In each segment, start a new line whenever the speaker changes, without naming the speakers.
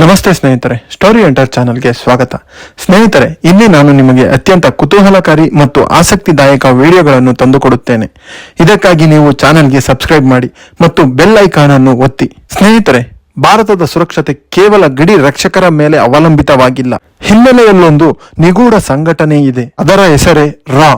ನಮಸ್ತೆ ಸ್ನೇಹಿತರೆ, story enter ಚಾನಲ್ಗೆ ಸ್ವಾಗತ. ಸ್ನೇಹಿತರೆ, ಇಲ್ಲಿ ನಾನು ನಿಮಗೆ ಅತ್ಯಂತ ಕುತೂಹಲಕಾರಿ ಮತ್ತು ಆಸಕ್ತಿದಾಯಕ ವಿಡಿಯೋಗಳನ್ನು ತಂದುಕೊಡುತ್ತೇನೆ. ಇದಕ್ಕಾಗಿ ನೀವು ಚಾನಲ್ಗೆ ಸಬ್ಸ್ಕ್ರೈಬ್ ಮಾಡಿ ಮತ್ತು ಬೆಲ್ ಐಕಾನ್ ಅನ್ನು ಒತ್ತಿ. ಸ್ನೇಹಿತರೆ, ಭಾರತದ ಸುರಕ್ಷತೆ ಕೇವಲ ಗಡಿ ರಕ್ಷಕರ ಮೇಲೆ ಅವಲಂಬಿತವಾಗಿಲ್ಲ. ಹಿನ್ನೆಲೆಯಲ್ಲೊಂದು ನಿಗೂಢ ಸಂಘಟನೆ ಇದೆ. ಅದರ ಹೆಸರೇ ರಾ,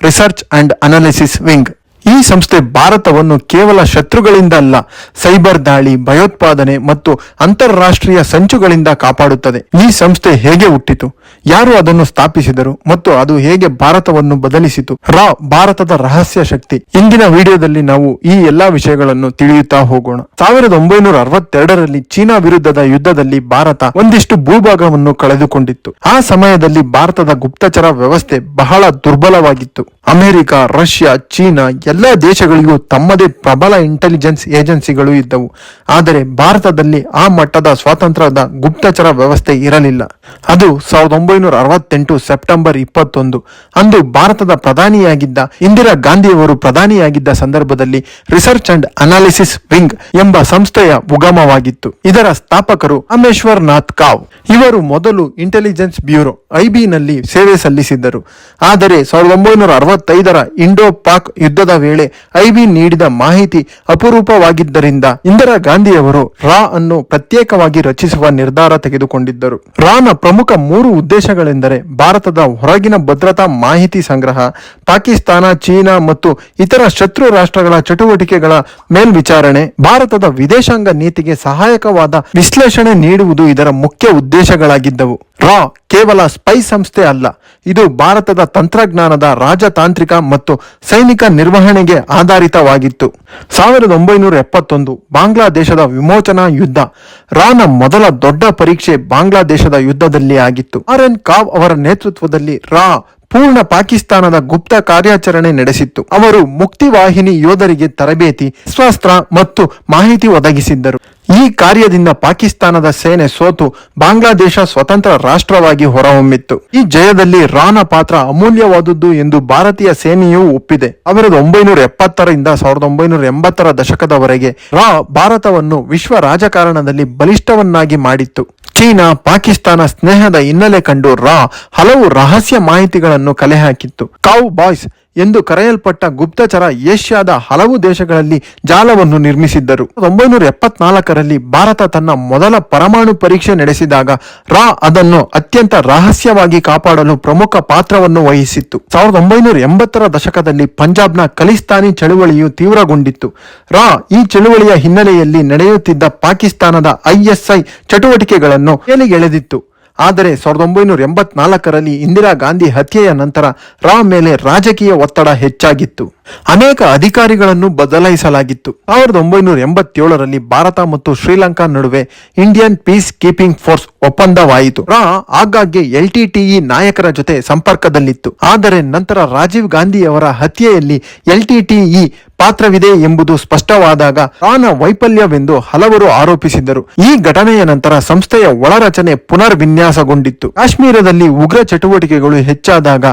ರಿಸರ್ಚ್ ಅಂಡ್ ಅನಾಲಿಸಿಸ್ ವಿಂಗ್. ಈ ಸಂಸ್ಥೆ ಭಾರತವನ್ನು ಕೇವಲ ಶತ್ರುಗಳಿಂದ ಅಲ್ಲ ಸೈಬರ್ ದಾಳಿ, ಭಯೋತ್ಪಾದನೆ ಮತ್ತು ಅಂತಾರಾಷ್ಟ್ರೀಯ ಸಂಚುಗಳಿಂದ ಕಾಪಾಡುತ್ತದೆ. ಈ ಸಂಸ್ಥೆ ಹೇಗೆ ಹುಟ್ಟಿತು? ಯಾರು ಅದನ್ನು ಸ್ಥಾಪಿಸಿದರು ಮತ್ತು ಅದು ಹೇಗೆ ಭಾರತವನ್ನು ಬದಲಿಸಿತು? ರಾ, ಭಾರತದ ರಹಸ್ಯ ಶಕ್ತಿ. ಇಂದಿನ ವಿಡಿಯೋದಲ್ಲಿ ನಾವು ಈ ಎಲ್ಲಾ ವಿಷಯಗಳನ್ನು ತಿಳಿಯುತ್ತಾ ಹೋಗೋಣ. ಸಾವಿರದ ಒಂಬೈನೂರ ಅರವತ್ತೆರಡರಲ್ಲಿ ಚೀನಾ ವಿರುದ್ಧದ ಯುದ್ಧದಲ್ಲಿ ಭಾರತ ಒಂದಿಷ್ಟು ಭೂಭಾಗವನ್ನು ಕಳೆದುಕೊಂಡಿತ್ತು. ಆ ಸಮಯದಲ್ಲಿ ಭಾರತದ ಗುಪ್ತಚರ ವ್ಯವಸ್ಥೆ ಬಹಳ ದುರ್ಬಲವಾಗಿತ್ತು. ಅಮೆರಿಕ, ರಷ್ಯಾ, ಚೀನಾ ಎಲ್ಲ ದೇಶಗಳಿಗೂ ತಮ್ಮದೇ ಪ್ರಬಲ ಇಂಟೆಲಿಜೆನ್ಸ್ ಏಜೆನ್ಸಿಗಳು ಇದ್ದವು. ಆದರೆ ಭಾರತದಲ್ಲಿ ಆ ಮಟ್ಟದ ಸ್ವಾತಂತ್ರ್ಯದ ಗುಪ್ತಚರ ವ್ಯವಸ್ಥೆ ಇರಲಿಲ್ಲ. ಅದು ಸಾವಿರದ ಒಂಬೈನೂರ ಅರವತ್ತೆಂಟು ಸೆಪ್ಟೆಂಬರ್ ಇಪ್ಪತ್ತೊಂದು. ಅಂದು ಭಾರತದ ಪ್ರಧಾನಿಯಾಗಿದ್ದ ಇಂದಿರಾ ಗಾಂಧಿಯವರು ಪ್ರಧಾನಿಯಾಗಿದ್ದ ಸಂದರ್ಭದಲ್ಲಿ ರಿಸರ್ಚ್ ಅಂಡ್ ಅನಾಲಿಸಿಸ್ ವಿಂಗ್ ಎಂಬ ಸಂಸ್ಥೆಯ ಉಗಮವಾಗಿತ್ತು. ಇದರ ಸ್ಥಾಪಕರು ಅಮೇಶ್ವರ್ ನಾಥ್ ಕಾವ್. ಇವರು ಮೊದಲು ಇಂಟೆಲಿಜೆನ್ಸ್ ಬ್ಯೂರೋ ಐಬಿನಲ್ಲಿ ಸೇವೆ ಸಲ್ಲಿಸಿದ್ದರು. ಆದರೆ ಸಾವಿರದ ಒಂಬೈನೂರ ಅರವತ್ತೈದರ ಇಂಡೋ ಪಾಕ್ ಯುದ್ಧದ ವೇಳೆ ಐಬಿ ನೀಡಿದ ಮಾಹಿತಿ ಅಪರೂಪವಾಗಿದ್ದರಿಂದ ಇಂದಿರಾ ಗಾಂಧಿಯವರು ರಾ ಅನ್ನು ಪ್ರತ್ಯೇಕವಾಗಿ ರಚಿಸುವ ನಿರ್ಧಾರ ತೆಗೆದುಕೊಂಡಿದ್ದರು. ರಾನ ಪ್ರಮುಖ ಮೂರು ಉದ್ದೇಶಗಳೆಂದರೆ ಭಾರತದ ಹೊರಗಿನ ಭದ್ರತಾ ಮಾಹಿತಿ ಸಂಗ್ರಹ, ಪಾಕಿಸ್ತಾನ, ಚೀನಾ ಮತ್ತು ಇತರ ಶತ್ರು ರಾಷ್ಟ್ರಗಳ ಚಟುವಟಿಕೆಗಳ ಮೇಲ್ವಿಚಾರಣೆ, ಭಾರತದ ವಿದೇಶಾಂಗ ನೀತಿಗೆ ಸಹಾಯಕವಾದ ವಿಶ್ಲೇಷಣೆ ನೀಡುವುದು ಇದರ ಮುಖ್ಯ ಉದ್ದೇಶಗಳಾಗಿದ್ದವು. ರಾ ಕೇವಲ ಸ್ಪೈ ಸಂಸ್ಥೆ ಅಲ್ಲ, ಇದು ಭಾರತದ ತಂತ್ರಜ್ಞಾನದ ರಾಜತಾಂತ್ರಿಕ ಮತ್ತು ಸೈನಿಕ ಆಧಾರಿತವಾಗಿತ್ತು. ಸಾವಿರದ ಒಂಬೈನೂರ ಎಪ್ಪತ್ತೊಂದು ಬಾಂಗ್ಲಾದೇಶದ ವಿಮೋಚನಾ ಯುದ್ಧ ರಾನ ಮೊದಲ ದೊಡ್ಡ ಪರೀಕ್ಷೆ ಬಾಂಗ್ಲಾದೇಶದ ಯುದ್ಧದಲ್ಲಿ ಆಗಿತ್ತು. ಆರ್ ಎನ್ ಕಾವ್ ಅವರ ನೇತೃತ್ವದಲ್ಲಿ ರಾ ಪೂರ್ಣ ಪಾಕಿಸ್ತಾನದ ಗುಪ್ತ ಕಾರ್ಯಾಚರಣೆ ನಡೆಸಿತ್ತು. ಅವರು ಮುಕ್ತಿವಾಹಿನಿ ಯೋಧರಿಗೆ ತರಬೇತಿ ಶಸ್ತ್ರಾಸ್ತ್ರ ಮತ್ತು ಮಾಹಿತಿ ಒದಗಿಸಿದ್ದರು. ಈ ಕಾರ್ಯದಿಂದ ಪಾಕಿಸ್ತಾನದ ಸೇನೆ ಸೋತು ಬಾಂಗ್ಲಾದೇಶ ಸ್ವತಂತ್ರ ರಾಷ್ಟ್ರವಾಗಿ ಹೊರಹೊಮ್ಮಿತ್ತು. ಈ ಜಯದಲ್ಲಿ ರಾನ ಪಾತ್ರ ಅಮೂಲ್ಯವಾದದ್ದು ಎಂದು ಭಾರತೀಯ ಸೇನೆಯೂ ಒಪ್ಪಿದೆ. ಸಾವಿರದ ಒಂಬೈನೂರ ಎಪ್ಪತ್ತರಿಂದ ಸಾವಿರದ ಒಂಬೈನೂರ ಎಂಬತ್ತರ ದಶಕದವರೆಗೆ ರಾ ಭಾರತವನ್ನು ವಿಶ್ವ ರಾಜಕಾರಣದಲ್ಲಿ ಬಲಿಷ್ಠವನ್ನಾಗಿ ಮಾಡಿತ್ತು. ಚೀನಾ, ಪಾಕಿಸ್ತಾನ ಸ್ನೇಹದ ಹಿನ್ನೆಲೆ ಕಂಡು ರಾ ಹಲವು ರಹಸ್ಯ ಮಾಹಿತಿಗಳನ್ನು ಕಲೆ ಹಾಕಿತ್ತು. ಕಾವ್ ಬಾಯ್ಸ್ ಎಂದು ಕರೆಯಲ್ಪಟ್ಟ ಗುಪ್ತಚರ ಏಷ್ಯಾದ ಹಲವು ದೇಶಗಳಲ್ಲಿ ಜಾಲವನ್ನು ನಿರ್ಮಿಸಿದ್ದರು. ಒಂಬೈನೂರ ಎಪ್ಪತ್ನಾಲ್ಕರಲ್ಲಿ ಭಾರತ ತನ್ನ ಮೊದಲ ಪರಮಾಣು ಪರೀಕ್ಷೆ ನಡೆಸಿದಾಗ ರಾ ಅದನ್ನು ಅತ್ಯಂತ ರಹಸ್ಯವಾಗಿ ಕಾಪಾಡಲು ಪ್ರಮುಖ ಪಾತ್ರವನ್ನು ವಹಿಸಿತ್ತು. ಸಾವಿರದ ಒಂಬೈನೂರ ಎಂಬತ್ತರ ದಶಕದಲ್ಲಿ ಪಂಜಾಬ್ನ ಖಲಿಸ್ತಾನಿ ಚಳುವಳಿಯು ತೀವ್ರಗೊಂಡಿತ್ತು. ರಾ ಈ ಚಳುವಳಿಯ ಹಿನ್ನೆಲೆಯಲ್ಲಿ ನಡೆಯುತ್ತಿದ್ದ ಪಾಕಿಸ್ತಾನದ ಐಎಸ್ಐ ಚಟುವಟಿಕೆಗಳನ್ನು ಎಳೆದಿತ್ತು. ಆದರೆ ಸಾವಿರದ ಒಂಬೈನೂರ ಎಂಬತ್ನಾಲ್ಕರಲ್ಲಿ ಇಂದಿರಾ ಗಾಂಧಿ ಹತ್ಯೆಯ ನಂತರ ರಾ ಮೇಲೆ ರಾಜಕೀಯ ಒತ್ತಡ ಹೆಚ್ಚಾಗಿತ್ತು. ಅನೇಕ ಅಧಿಕಾರಿಗಳನ್ನು ಬದಲಾಯಿಸಲಾಗಿತ್ತು. ಸಾವಿರದ ಒಂಬೈನೂರ ಎಂಬತ್ತೇಳರಲ್ಲಿ ಭಾರತ ಮತ್ತು ಶ್ರೀಲಂಕಾ ನಡುವೆ ಇಂಡಿಯನ್ ಪೀಸ್ ಕೀಪಿಂಗ್ ಫೋರ್ಸ್ ಒಪ್ಪಂದವಾಯಿತು. ರಾ ಆಗಾಗ್ಗೆ ಎಲ್ಟಿಟಿಇ ನಾಯಕರ ಜೊತೆ ಸಂಪರ್ಕದಲ್ಲಿತ್ತು. ಆದರೆ ನಂತರ ರಾಜೀವ್ ಗಾಂಧಿ ಅವರ ಹತ್ಯೆಯಲ್ಲಿ ಎಲ್ಟಿಟಿಇ ಪಾತ್ರವಿದೆ ಎಂಬುದು ಸ್ಪಷ್ಟವಾದಾಗ ರಾನ ವೈಫಲ್ಯವೆಂದು ಹಲವರು ಆರೋಪಿಸಿದ್ದರು. ಈ ಘಟನೆಯ ನಂತರ ಸಂಸ್ಥೆಯ ಒಳರಚನೆ ಪುನರ್ ವಿನ್ಯಾಸಗೊಂಡಿತ್ತು ಕಾಶ್ಮೀರದಲ್ಲಿ ಉಗ್ರ ಚಟುವಟಿಕೆಗಳು ಹೆಚ್ಚಾದಾಗ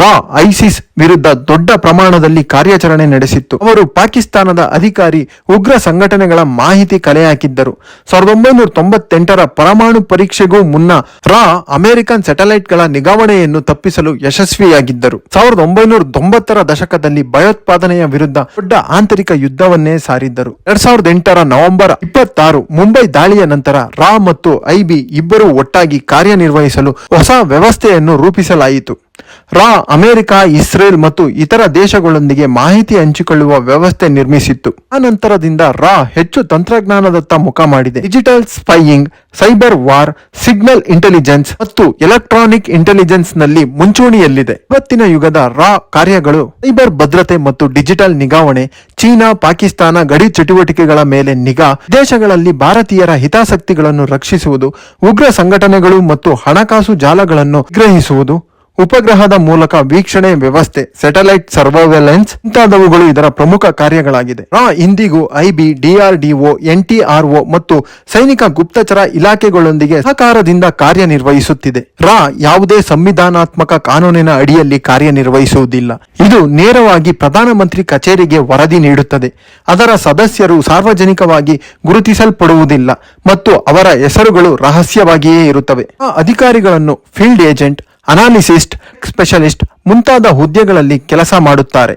ರಾ ಐಸಿಸ್ ವಿರುದ್ಧ ದೊಡ್ಡ ಪ್ರಮಾಣದಲ್ಲಿ ಕಾರ್ಯಾಚರಣೆ ನಡೆಸಿತ್ತು. ಅವರು ಪಾಕಿಸ್ತಾನದ ಅಧಿಕಾರಿ ಉಗ್ರ ಸಂಘಟನೆಗಳ ಮಾಹಿತಿ ಕಲೆ ಹಾಕಿದ್ದರು ಸಾವಿರದ ಒಂಬೈನೂರ ತೊಂಬತ್ತೆಂಟರ ಪರಮಾಣು ಪರೀಕ್ಷೆಗೂ ಮುನ್ನ ರಾ ಅಮೆರಿಕನ್ ಸ್ಯಾಟಲೈಟ್ಗಳ ನಿಗಾವಣೆಯನ್ನು ತಪ್ಪಿಸಲು ಯಶಸ್ವಿಯಾಗಿದ್ದರು. ಸಾವಿರದ ಒಂಬೈನೂರ ತೊಂಬತ್ತರ ದಶಕದಲ್ಲಿ ಭಯೋತ್ಪಾದನೆಯ ವಿರುದ್ಧ ದೊಡ್ಡ ಆಂತರಿಕ ಯುದ್ಧವನ್ನೇ ಸಾರಿದ್ದರು. ಎರಡ್ ಸಾವಿರದ ಎಂಟರ ನವೆಂಬರ್ ಇಪ್ಪತ್ತಾರು ಮುಂಬೈ ದಾಳಿಯ ನಂತರ ರಾ ಮತ್ತು ಐಬಿ ಇಬ್ಬರು ಒಟ್ಟಾಗಿ ಕಾರ್ಯನಿರ್ವಹಿಸಲು ಹೊಸ ವ್ಯವಸ್ಥೆಯನ್ನು ರೂಪಿಸಲಾಯಿತು. ರಾ ಅಮೆರಿಕ, ಇಸ್ರೇಲ್ ಮತ್ತು ಇತರ ದೇಶಗಳೊಂದಿಗೆ ಮಾಹಿತಿ ಹಂಚಿಕೊಳ್ಳುವ ವ್ಯವಸ್ಥೆ ನಿರ್ಮಿಸಿತ್ತು. ಆ ನಂತರದಿಂದ ರಾ ಹೆಚ್ಚು ತಂತ್ರಜ್ಞಾನದತ್ತ ಮುಖ ಮಾಡಿದೆ. Digital spying, cyber war, signal intelligence ಮತ್ತು ಎಲೆಕ್ಟ್ರಾನಿಕ್ ಇಂಟೆಲಿಜೆನ್ಸ್ನಲ್ಲಿ ಮುಂಚೂಣಿಯಲ್ಲಿದೆ. ಇವತ್ತಿನ ಯುಗದ ರಾ ಕಾರ್ಯಗಳು ಸೈಬರ್ ಭದ್ರತೆ ಮತ್ತು ಡಿಜಿಟಲ್ ನಿಗಾವಣೆ, ಚೀನಾ, ಪಾಕಿಸ್ತಾನ ಗಡಿ ಚಟುವಟಿಕೆಗಳ ಮೇಲೆ ನಿಗಾ, ದೇಶಗಳಲ್ಲಿ ಭಾರತೀಯರ ಹಿತಾಸಕ್ತಿಗಳನ್ನು ರಕ್ಷಿಸುವುದು, ಉಗ್ರ ಸಂಘಟನೆಗಳು ಮತ್ತು ಹಣಕಾಸು ಜಾಲಗಳನ್ನು ಗ್ರಹಿಸುವುದು ಉಪಗ್ರಹದ ಮೂಲಕ ವೀಕ್ಷಣೆ ವ್ಯವಸ್ಥೆ ಸ್ಯಾಟಲೈಟ್ ಸರ್ವೈಲೆನ್ಸ್ ಮುಂತಾದವುಗಳು ಇದರ ಪ್ರಮುಖ ಕಾರ್ಯಗಳಾಗಿದೆ ರಾ ಇಂದಿಗೂ ಐಬಿ, ಡಿಆರ್ಡಿಒ, ಎನ್ಟಿಆರ್ಒ ಮತ್ತು ಸೈನಿಕ ಗುಪ್ತಚರ ಇಲಾಖೆಗಳೊಂದಿಗೆ ಸಹಕಾರದಿಂದ ಕಾರ್ಯನಿರ್ವಹಿಸುತ್ತಿದೆ. ರಾ ಯಾವುದೇ ಸಂವಿಧಾನಾತ್ಮಕ ಕಾನೂನಿನ ಅಡಿಯಲ್ಲಿ ಕಾರ್ಯನಿರ್ವಹಿಸುವುದಿಲ್ಲ. ಇದು ನೇರವಾಗಿ ಪ್ರಧಾನಮಂತ್ರಿ ಕಚೇರಿಗೆ ವರದಿ ನೀಡುತ್ತದೆ. ಅದರ ಸದಸ್ಯರು ಸಾರ್ವಜನಿಕವಾಗಿ ಗುರುತಿಸಲ್ಪಡುವುದಿಲ್ಲ ಮತ್ತು ಅವರ ಹೆಸರುಗಳು ರಹಸ್ಯವಾಗಿಯೇ ಇರುತ್ತವೆ. ಆ ಅಧಿಕಾರಿಗಳನ್ನು ಫೀಲ್ಡ್ ಏಜೆಂಟ್ ಅನಾಲಿಸಿಸ್ಟ್ ಸ್ಪೆಷಲಿಸ್ಟ್ ಮುಂತಾದ ಹುದ್ದೆಗಳಲ್ಲಿ ಕೆಲಸ ಮಾಡುತ್ತಾರೆ.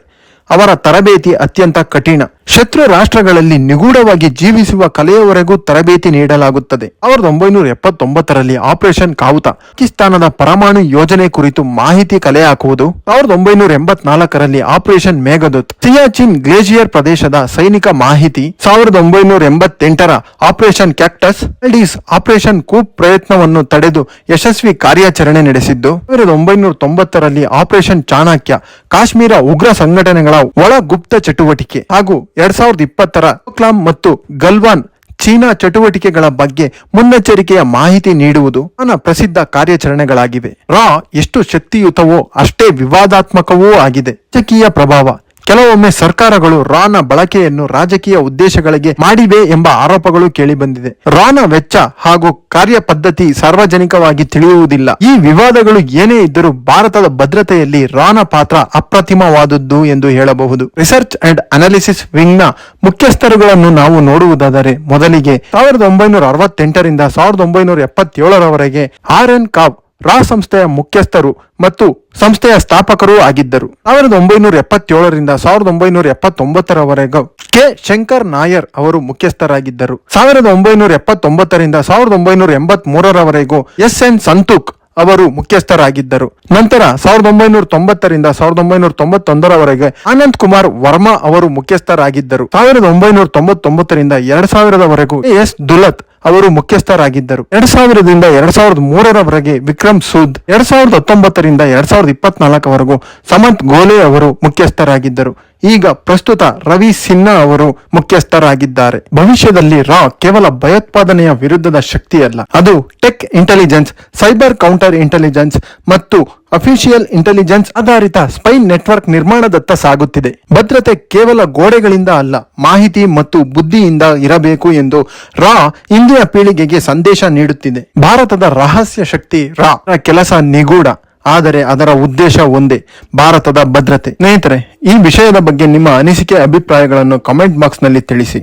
ಅವರ ತರಬೇತಿ ಅತ್ಯಂತ ಕಠಿಣ. ಶತ್ರು ರಾಷ್ಟ್ರಗಳಲ್ಲಿ ನಿಗೂಢವಾಗಿ ಜೀವಿಸುವ ಕಲೆಯವರೆಗೂ ತರಬೇತಿ ನೀಡಲಾಗುತ್ತದೆ. ಸಾವಿರದ ಒಂಬೈನೂರ ಎಪ್ಪತ್ತೊಂಬತ್ತರಲ್ಲಿ ಆಪರೇಷನ್ ಕಾವುತ, ಪಾಕಿಸ್ತಾನದ ಪರಮಾಣು ಯೋಜನೆ ಕುರಿತು ಮಾಹಿತಿ ಕಲೆ ಹಾಕುವುದು ಸಾವಿರದ ಒಂಬೈನೂರ ಎಂಬತ್ನಾಲ್ಕರಲ್ಲಿ ಆಪರೇಷನ್ ಮೇಘದೂತ್, ಸಿಯಾಚಿನ್ ಗ್ಲೇಷಿಯರ್ ಪ್ರದೇಶದ ಸೈನಿಕ ಮಾಹಿತಿ, ಸಾವಿರದ ಒಂಬೈನೂರ ಎಂಬತ್ತೆಂಟರ ಆಪರೇಷನ್ ಕ್ಯಾಕ್ಟಸ್ ಎಲ್ಡೀಸ್ ಆಪರೇಷನ್ ಕೂಪ್ ಪ್ರಯತ್ನವನ್ನು ತಡೆದು ಯಶಸ್ವಿ ಕಾರ್ಯಾಚರಣೆ ನಡೆಸಿದ್ದು, ಸಾವಿರದ ಒಂಬೈನೂರ ತೊಂಬತ್ತರಲ್ಲಿ ಆಪರೇಷನ್ ಚಾಣಕ್ಯ, ಕಾಶ್ಮೀರ ಉಗ್ರ ಸಂಘಟನೆಗಳ ಒಳ ಗುಪ್ತ ಚಟುವಟಿಕೆ ಹಾಗೂ ಎರಡ್ ಸಾವಿರದ ಇಪ್ಪತ್ತರ ಡೋಕ್ಲಾಂ ಮತ್ತು ಗಲ್ವಾನ್ ಚೀನಾ ಚಟುವಟಿಕೆಗಳ ಬಗ್ಗೆ ಮುನ್ನೆಚ್ಚರಿಕೆಯ ಮಾಹಿತಿ ನೀಡುವುದು ಪ್ರಸಿದ್ಧ ಕಾರ್ಯಾಚರಣೆಗಳಾಗಿವೆ. ರಾ ಎಷ್ಟು ಶಕ್ತಿಯುತವೋ ಅಷ್ಟೇ ವಿವಾದಾತ್ಮಕವೂ ಆಗಿದೆ. ರಾಜಕೀಯ ಪ್ರಭಾವ ಕೆಲವೊಮ್ಮೆ ಸರ್ಕಾರಗಳು ರಾನ ಬಳಕೆಯನ್ನು ರಾಜಕೀಯ ಉದ್ದೇಶಗಳಿಗೆ ಮಾಡಿವೆ ಎಂಬ ಆರೋಪಗಳು ಕೇಳಿಬಂದಿದೆ. ರಾನ ವೆಚ್ಚ ಹಾಗೂ ಕಾರ್ಯ ಪದ್ಧತಿ ಸಾರ್ವಜನಿಕವಾಗಿ ತಿಳಿಯುವುದಿಲ್ಲ. ಈ ವಿವಾದಗಳು ಏನೇ ಇದ್ದರೂ ಭಾರತದ ಭದ್ರತೆಯಲ್ಲಿ ರಾನ ಪಾತ್ರ ಅಪ್ರತಿಮವಾದದ್ದು ಎಂದು ಹೇಳಬಹುದು. ರಿಸರ್ಚ್ ಅಂಡ್ ಅನಾಲಿಸಿಸ್ ವಿಂಗ್ನ ಮುಖ್ಯಸ್ಥರುಗಳನ್ನು ನಾವು ನೋಡುವುದಾದರೆ ಮೊದಲಿಗೆ ಸಾವಿರದ ಒಂಬೈನೂರ ಅರವತ್ತೆಂಟರಿಂದ ಸಾವಿರದ ಒಂಬೈನೂರ ಎಪ್ಪತ್ತೇಳರವರೆಗೆ ಆರ್ ಎನ್ ಕಾವ್ ರಾ ಸಂಸ್ಥೆಯ ಮುಖ್ಯಸ್ಥರು ಮತ್ತು ಸಂಸ್ಥೆಯ ಸ್ಥಾಪಕರೂ ಆಗಿದ್ದರು. ಸಾವಿರದ ಒಂಬೈನೂರ ಎಪ್ಪತ್ತೇಳರಿಂದ ಸಾವಿರದ ಒಂಬೈನೂರ ಎಪ್ಪತ್ತೊಂಬತ್ತರವರೆಗೂ ಕೆ. ಶಂಕರ್ ನಾಯರ್ ಅವರು ಮುಖ್ಯಸ್ಥರಾಗಿದ್ದರು. ಸಾವಿರದ ಒಂಬೈನೂರ ಎಪ್ಪತ್ತೊಂಬತ್ತರಿಂದ ಸಾವಿರದ ಒಂಬೈನೂರ ಎಂಬತ್ ಮೂರರವರೆಗೂ ಎಸ್. ಎನ್. ಸಂತುಕ್ ಅವರು ಮುಖ್ಯಸ್ಥರಾಗಿದ್ದರು. ನಂತರ ಸಾವಿರದ ಒಂಬೈನೂರ ತೊಂಬತ್ತರಿಂದ ಸಾವಿರದ ಒಂಬೈನೂರ ತೊಂಬತ್ತೊಂದರವರೆಗೆ ಆನಂದ್ ಕುಮಾರ್ ವರ್ಮಾ ಅವರು ಮುಖ್ಯಸ್ಥರಾಗಿದ್ದರು. ಸಾವಿರದ ಒಂಬೈನೂರ ತೊಂಬತ್ತೊಂಬತ್ತರಿಂದ ಎರಡ್ ಸಾವಿರದವರೆಗೂ ಎಸ್. ದುಲತ್ ಅವರು ಮುಖ್ಯಸ್ಥರಾಗಿದ್ದರು. ಎರಡ್ ಸಾವಿರದಿಂದ ಎರಡ್ ಸಾವಿರದ ಮೂರರವರೆಗೆ ವಿಕ್ರಮ್ ಸೂದ್, ಎರಡ್ ಸಾವಿರದ ಹತ್ತೊಂಬತ್ತರಿಂದ ಎರಡ್ ಸಾವಿರದ ಇಪ್ಪತ್ನಾಲ್ಕವರೆಗೂ ಸಮಂತ್ ಗೋಲೆ ಅವರು ಮುಖ್ಯಸ್ಥರಾಗಿದ್ದರು. ಈಗ ಪ್ರಸ್ತುತ ರವಿ ಸಿನ್ಹಾ ಅವರು ಮುಖ್ಯಸ್ಥರಾಗಿದ್ದಾರೆ. ಭವಿಷ್ಯದಲ್ಲಿ ರಾ ಕೇವಲ ಭಯೋತ್ಪಾದನೆಯ ವಿರುದ್ಧದ ಶಕ್ತಿಯಲ್ಲ. ಅದು tech intelligence, cyber counter intelligence ಮತ್ತು ಅಫಿಷಿಯಲ್ ಇಂಟೆಲಿಜೆನ್ಸ್ ಆಧಾರಿತ ಸ್ಪೈ ನೆಟ್ವರ್ಕ್ ನಿರ್ಮಾಣದತ್ತ ಸಾಗುತ್ತಿದೆ. ಭದ್ರತೆ ಕೇವಲ ಗೋಡೆಗಳಿಂದ ಅಲ್ಲ, ಮಾಹಿತಿ ಮತ್ತು ಬುದ್ಧಿಯಿಂದ ಇರಬೇಕು ಎಂದು ರಾ ಇಂದಿನ ಪೀಳಿಗೆಗೆ ಸಂದೇಶ ನೀಡುತ್ತಿದೆ. ಭಾರತದ ರಹಸ್ಯ ಶಕ್ತಿ ರಾ ಕೆಲಸ ನಿಗೂಢ, ಆದರೆ ಅದರ ಉದ್ದೇಶ ಒಂದೇ, ಭಾರತದ ಭದ್ರತೆ. ಸ್ನೇಹಿತರೆ, ಈ ವಿಷಯದ ಬಗ್ಗೆ ನಿಮ್ಮ ಅನಿಸಿಕೆ, ಅಭಿಪ್ರಾಯಗಳನ್ನು ಕಮೆಂಟ್ ಬಾಕ್ಸ್ನಲ್ಲಿ ತಿಳಿಸಿ.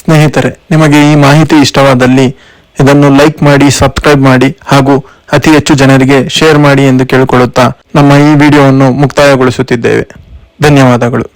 ಸ್ನೇಹಿತರೆ, ನಿಮಗೆ ಈ ಮಾಹಿತಿ ಇಷ್ಟವಾದಲ್ಲಿ ಇದನ್ನು ಲೈಕ್ ಮಾಡಿ, ಸಬ್ಸ್ಕ್ರೈಬ್ ಮಾಡಿ ಹಾಗೂ ಅತಿ ಹೆಚ್ಚು ಜನರಿಗೆ ಶೇರ್ ಮಾಡಿ ಎಂದು ಕೇಳಿಕೊಳ್ಳುತ್ತಾ ನಮ್ಮ ಈ ವಿಡಿಯೋವನ್ನು ಮುಕ್ತಾಯಗೊಳಿಸುತ್ತಿದ್ದೇವೆ. ಧನ್ಯವಾದಗಳು.